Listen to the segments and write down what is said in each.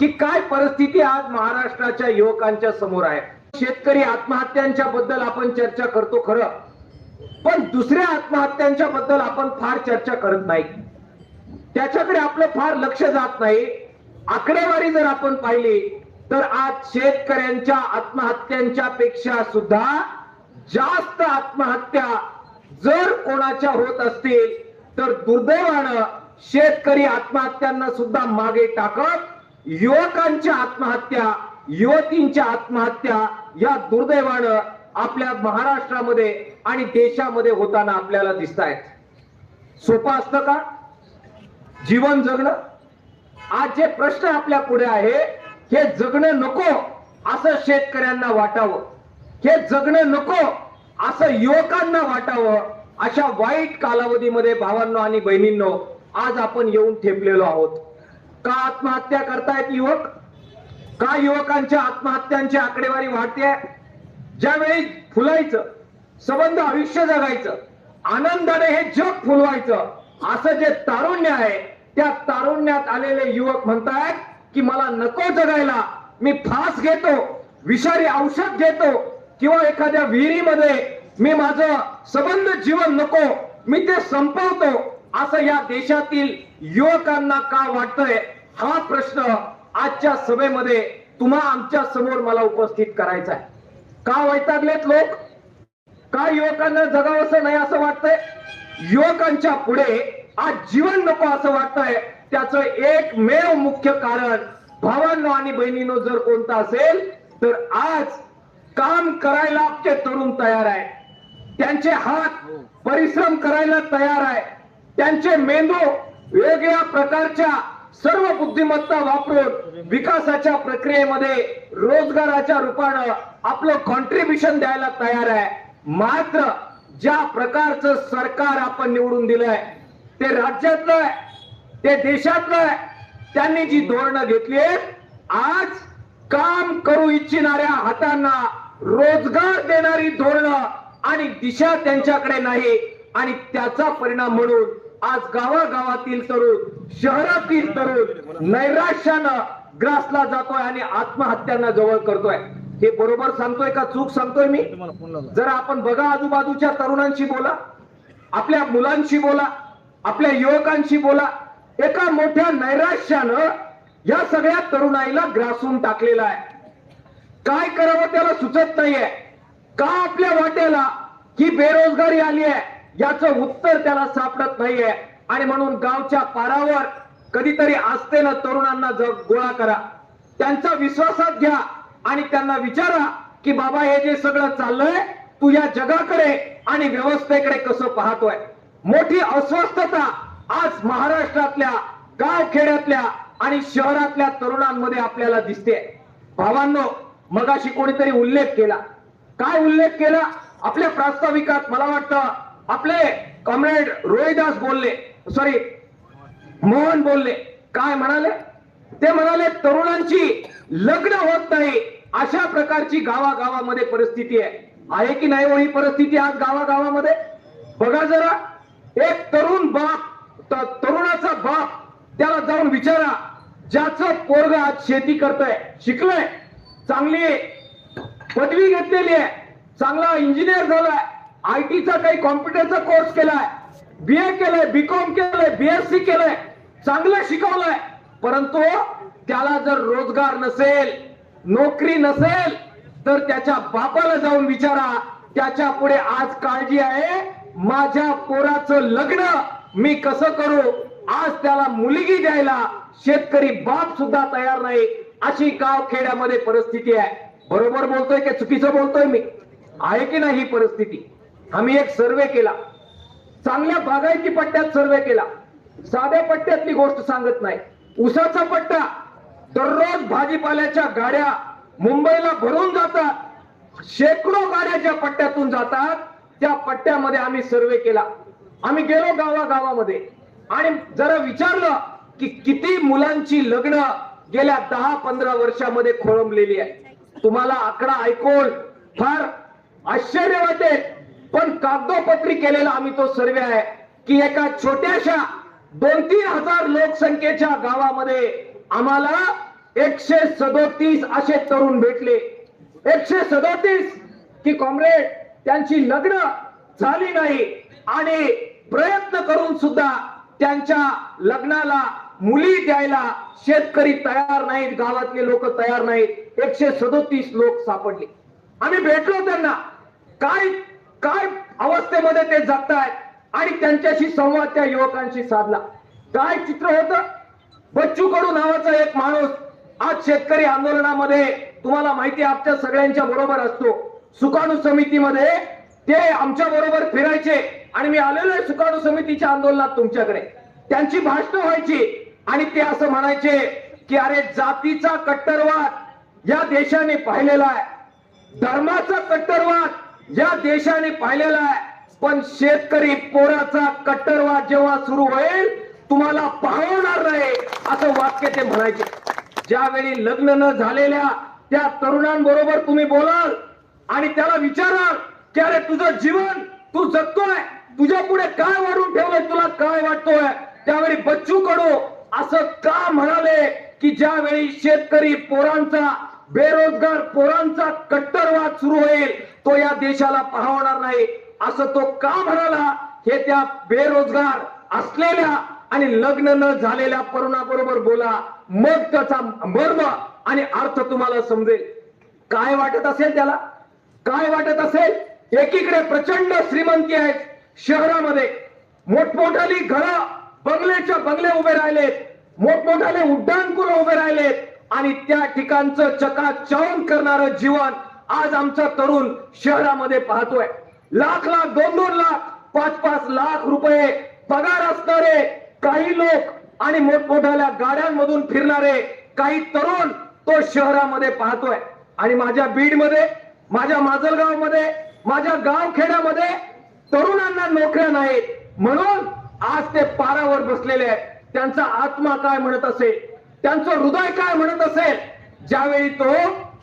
की काय परिस्थिती आज महाराष्ट्राच्या युवकांच्या समोर आहे? शेतकरी आत्महत्यांच्या बद्दल आपण चर्चा करतो खरं पण दुसऱ्या आत्महत्यांच्या बद्दल आपण फार चर्चा करत नाही. त्याच्याकडे आपलं फार लक्ष जात नाही. आकडेवारी जर आपण पाहिली तर आज शेतकऱ्यांच्या आत्महत्यांच्या पेक्षा सुद्धा जास्त आत्महत्या जर कोणाच्या होत असतील तर दुर्दैवानं शेतकरी आत्महत्यांना सुद्धा मागे टाकत युवकांच्या आत्महत्या युवतींच्या आत्महत्या या दुर्दैवानं आपल्या महाराष्ट्रामध्ये आणि देशामध्ये होताना आपल्याला दिसत आहेत सोपं असतं का? जीवन जगणं? आज जे प्रश्न आपल्या पुढे आहे हे जगणं नको असं शेतकऱ्यांना वाटावं. हे जगणं नको असं युवकांना वाटावं अशा वाईट कालावधीमध्ये भावांनो आणि बहिणींनो आज आपण येऊन ठेपलेलो आहोत. का आत्महत्या करतायत युवक? का युवकांच्या आत्महत्यांची आकडेवारी वाढते ज्यावेळी फुलायचं संबंध आयुष्य जगायचं आनंदाने हे जग फुलवायचं असं जे तारुण्य आहे त्या तारुण्यात आलेले युवक म्हणतायत की मला नको जगायला मी फास घेतो विषारी औषध घेतो किंवा एखाद्या विहिरीमध्ये मी माझं संबंध जीवन नको मी ते संपवतो असं या देशातील युवकांना का वाटतंय? हा प्रश्न आजच्या सभेमध्ये तुम्हा आमच्यासमोर मला उपस्थित करायचा आहे. का वैतागलेत लोक? का युवकांना जगावंसं नाही असं वाटतंय? युवकांच्या पुढे आज जीवन नको असं वाटतंय. त्याचं एकमेव मुख्य कारण भावांनो आणि बहिणीनो जर कोणतं असेल तर आज काम करायला आमचे तरुण तयार आहे. त्यांचे हात परिश्रम करायला तयार आहे. त्यांचे मेंदू वेगवेगळ्या प्रकारच्या सर्व बुद्धिमत्ता वापरून विकासाच्या प्रक्रियेमध्ये रोजगाराच्या रूपानं आपलं कॉन्ट्रीब्युशन द्यायला तयार आहे. मात्र ज्या प्रकारचं सरकार आपण निवडून दिलंय ते राज्यातलं आहे ते देशातलं आहे त्यांनी जी धोरणं घेतली आज काम करू इच्छिणाऱ्या हातांना रोजगार देणारी धोरणं आणि दिशा त्यांच्याकडे नाही आणि त्याचा परिणाम म्हणून आज गावागावातील तरुण शहरातील तरुण नैराश्यानं ग्रासला जातोय आणि आत्महत्यांना जवळ करतोय. हे बरोबर सांगतोय का? चूक सांगतोय मी? जर आपण बघा आजूबाजूच्या तरुणांशी बोला आपल्या मुलांशी बोला आपल्या युवकांशी बोला. एका मोठ्या नैराश्यानं या सगळ्या तरुणाईला ग्रासून टाकलेला आहे. काय करावं त्याला सुचत नाहीये. का आपल्या वाट्याला ही बेरोजगारी आली आहे? याचं उत्तर त्याला सापडत नाहीये. आणि म्हणून गावच्या पारावर कधीतरी आस्थेनं तरुणांना जग गोळा करा. त्यांचा विश्वासात घ्या आणि त्यांना विचारा की बाबा हे जे सगळं चाललंय तू या जगाकडे आणि व्यवस्थेकडे कसं पाहतोय? मोठी अस्वस्थता आज महाराष्ट्रातल्या गाव खेड्यातल्या आणि शहरातल्या तरुणांमध्ये आपल्याला दिसते. भावांनो मगाशी कोणीतरी उल्लेख केला. काय उल्लेख केला? आपल्या प्रास्ताविकात मला वाटतं आपले कॉम्रेड रोहिदास बोलले सॉरी मोहन बोलले. काय म्हणाले? ते म्हणाले तरुणांची लग्न होत नाही. अशा प्रकारची गावागावामध्ये परिस्थिती आहे. आहे की नाही हो ही परिस्थिती आज गावागावामध्ये? बघा जरा. एक तरुण बाप तरुणाचा बाप त्याला जाऊन विचारा ज्याचं पोरग आज शेती करतय. शिकलंय चांगली पदवी घेतलेली आहे. चांगला इंजिनियर झालाय. आय टीचा काही कॉम्प्युटरचा कोर्स केलाय. बी ए केलंय बीकॉम केलंय बीएससी केलंय. चांगलं शिकवलंय. परंतु त्याला जर रोजगार नसेल नोकरी नसेल तर त्याच्या बापाला जाऊन विचारा. त्याच्या पुढे आज काळजी आहे. माझ्या पोराचं लग्न मी कसं करू? आज त्याला मुलगी द्यायला शेतकरी बाप सुद्धा तयार नाही. अशी गाव खेड्यामध्ये परिस्थिती आहे. बरोबर बोलतोय की चुकीचं बोलतोय मी? आहे की नाही ही परिस्थिती? आम्ही एक सर्वे केला. चांगल्या बागायती पट्ट्यात सर्वे केला. साध्या पट्ट्यातली गोष्ट सांगत नाही. उसाचा पट्टा दररोज भाजीपाल्याच्या गाड्या मुंबईला भरून जातात. शेकडो गाड्या ज्या पट्ट्यातून जातात त्या पट्ट्यामध्ये आम्ही सर्वे केला. आम्ही गेलो गावागावामध्ये. आणि जरा विचारलं की किती मुलांची लग्न गेल्या दहा पंधरा वर्षामध्ये खोळंबलेली आहे. तुम्हाला आकडा ऐकून फार आश्चर्य वाटेल. पण कागदोपत्री केलेला आम्ही तो सर्वे आहे की एका छोट्याशा दोन तीन हजार लोकसंख्येच्या गावामध्ये आम्हाला एकशे सदोतीस असे तरुण भेटले. एकशे सदोतीस की कॉम्रेड त्यांची लग्न झाली नाही आणि प्रयत्न करून सुद्धा त्यांच्या लग्नाला मुली द्यायला शेतकरी तयार नाहीत गावातले लोक तयार नाहीत. एकशे सदोतीस लोक सापडले. आम्ही भेटलो त्यांना. काय काय अवस्थेमध्ये ते जगतायत आणि त्यांच्याशी संवाद त्या युवकांशी साधला. काय चित्र होतं? बच्चू कडू नावाचा एक माणूस आज शेतकरी आंदोलनामध्ये तुम्हाला माहिती आमच्या सगळ्यांच्या बरोबर असतो. सुकाणू समितीमध्ये ते आमच्या बरोबर फिरायचे आणि मी आलेलो आहे सुकाणू समितीच्या आंदोलनात तुमच्याकडे. त्यांची भाषण व्हायची आणि ते असं म्हणायचे की अरे जातीचा कट्टरवाद या देशाने पाहिलेला आहे. धर्माचा कट्टरवाद या देशाने पाहिलेला आहे. पण शेतकरी पोराचा कट्टरवाद जेव्हा सुरू होईल तुम्हाला पाहणार नाही असं वाक्य ते म्हणायचे. ज्यावेळी लग्न न झालेल्या त्या तरुणांबरोबर तुम्ही बोलाल आणि त्याला विचाराल की अरे तुझं जीवन तू जगतोय तुझ्या पुढे काय वाढून ठेवलंय तुला काय वाटतोय? त्यावेळी बच्चू कडू असं का म्हणाले की ज्यावेळी शेतकरी पोरांचा बेरोजगार पोरांचा कट्टरवाद सुरू होईल तो या देशाला पाहणार नाही. असं तो का म्हणाला? हे त्या बेरोजगार असलेल्या आणि लग्न न झालेल्या तरुणाबरोबर बोला. मग त्याचा मर्म आणि अर्थ तुम्हाला समजेल. काय वाटत असेल त्याला? काय वाटत असेल? एकीकडे प्रचंड श्रीमंती आहेत शहरामध्ये. मोठमोठाली घरं बंगल्याच्या बंगले उभे राहिलेत. मोठमोठाले उड्डाणकुल उभे राहिलेत. आणि त्या ठिकाणचं चकाचौन करणारं जीवन आज आमचा तरुण शहरामध्ये पाहतोय. लाख लाख दोन दोन लाख पाच पाच लाख रुपये पगार असणारे काही लोक आणि मोठमोठ्या गाड्यांमधून फिरणारे काही तरुण तो शहरामध्ये पाहतोय. आणि माझ्या बीडमध्ये माझ्या माजलगावमध्ये माझ्या गावखेड्यामध्ये तरुणांना नोकऱ्या नाहीत. म्हणून आज ते पारावर बसलेले आहेत. त्यांचा आत्मा काय म्हणत असेल? त्यांचं हृदय काय म्हणत असेल? ज्यावेळी तो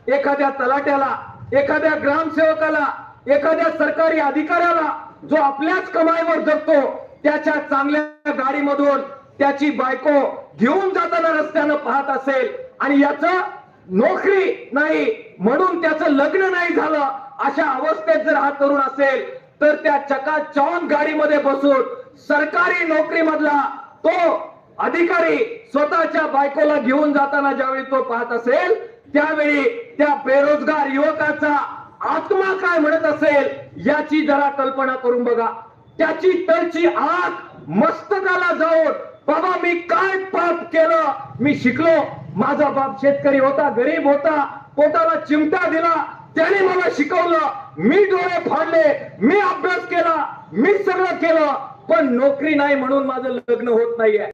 एखाद्या तलाट्याला एखाद्या ग्रामसेवकाला एखाद्या सरकारी अधिकाऱ्याला जो आपल्याच कमाईवर जगतो त्याच्या चांगल्या गाडीमधून त्याची बायको घेऊन जाताना रस्त्यानं पाहत असेल आणि याच नोकरी नाही म्हणून त्याचं लग्न नाही झालं अशा अवस्थेत जर हा तरुण असेल तर त्या चकाचौन गाडीमध्ये बसून सरकारी नोकरी मधला तो अधिकारी स्वतःच्या बायकोला घेऊन जाताना ज्यावेळी तो पाहत असेल त्यावेळी त्या बेरोजगार युवकाचा आत्मा काय म्हणत असेल याची जरा कल्पना करून बघा. त्याची तळची आग मस्तकाला जाऊन बाबा मी काय पाप केलं? मी शिकलो. माझा बाप शेतकरी होता गरीब होता पोटाला चिमटा दिला. त्याने मला शिकवलं. मी डोळे फाडले मी अभ्यास केला मी सगळं केलं पण नोकरी नाही म्हणून माझं लग्न होत नाहीये.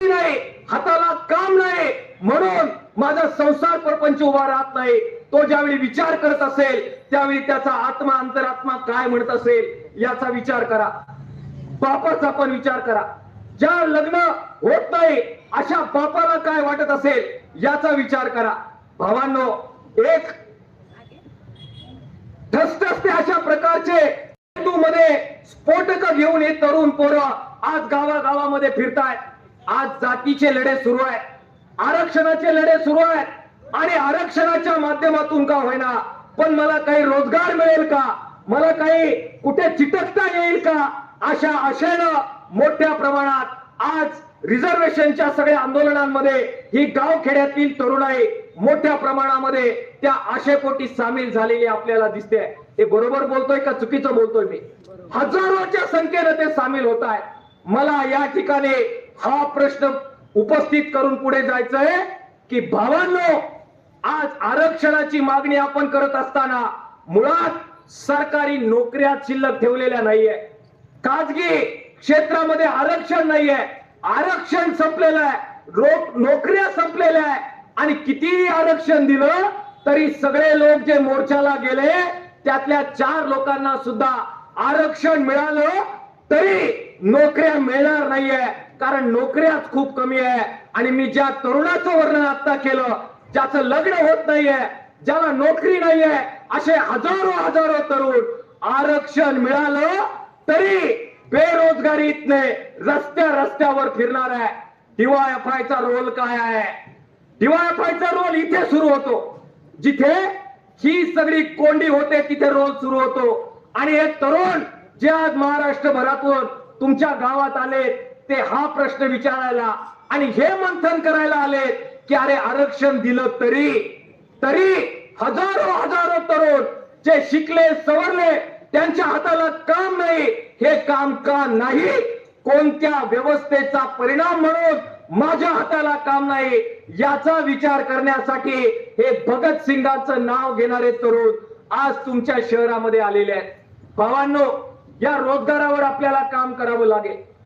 नाही हाताला काम नाही म्हणून माझा संसार प्रपंच उभा राहत नाही. तो ज्यावेळी विचार करत असेल त्यावेळी त्याचा आत्मा अंतरात्मा काय म्हणत असेल याचा विचार करा. बापाचा पण विचार करा. ज्या लग्न होत नाही अशा बापाला काय वाटत असेल याचा विचार करा. भावांनो एक ठसठसते अशा प्रकारचे मध्ये स्फोटक घेऊन हे तरुण पोरं आज गावागावामध्ये फिरताय आज जातीचे लढे सुरू आहे आरक्षणाचे लढे सुरू आहेत. आणि आरक्षणाच्या माध्यमातून का होईना? पण मला काही रोजगार मिळेल का? मला काही कुठे चिटकता येईल का? अशा आशेनं मोठ्या प्रमाणात आज रिझर्वेशनच्या सगळ्या आंदोलनांमध्ये ही गावखेड्यातील तरुणाई मोठ्या प्रमाणामध्ये त्या आशेपोटी सामील झालेली आपल्याला दिसते. ते बरोबर बोलतोय का चुकीचं बोलतोय मी? हजारोच्या संख्येनं ते सामील होत आहेत. मला या ठिकाणी हा प्रश्न उपस्थित करून पुढे जायचंय की भावांनो आज आरक्षणाची मागणी आपण करत असताना मुळात सरकारी नोकऱ्या शिल्लक ठेवलेल्या नाहीये. खाजगी क्षेत्रामध्ये आरक्षण नाहीये. आरक्षण संपलेलं आहे. रोक नोकऱ्या संपलेल्या आहे. आणि कितीही आरक्षण दिलं तरी सगळे लोक जे मोर्चाला गेले त्यातल्या चार लोकांना सुद्धा आरक्षण मिळालं तरी नोकऱ्या मिळणार नाहीये. कारण नोकऱ्याच खूप कमी आहे. आणि मी ज्या तरुणाचं वर्णन आता केलं ज्याचं लग्न होत नाहीये ज्याला नोकरी नाहीये असे हजारो हजारो तरुण आरक्षण मिळालं तरी बेरोजगारी बेरोजगारीतले रस्त्या रस्त्यावर फिरणार आहे. डीवायएफआयचा रोल काय आहे? डीवायफायचा रोल इथे सुरू होतो. जिथे ही सगळी कोंडी होते तिथे रोल सुरू होतो. आणि हे तरुण जे आज महाराष्ट्रभरातून तुमच्या गावात आलेत ते हा प्रश्न विचारायला आणि हे मंथन करायला आलेत की अरे आरक्षण दिलं तरी तरी हजारो हजारो तरुण जे शिकले सवरले त्यांच्या हाताला काम नाही. हे काम का नाही? कोणत्या व्यवस्थेचा परिणाम म्हणून माझ्या हाताला काम नाही? याचा विचार करण्यासाठी हे भगतसिंगाचं नाव घेणारे तरुण आज तुमच्या शहरामध्ये आलेले आहेत. भावांनो या रोजगारावर आपल्याला काम करावं लागेल.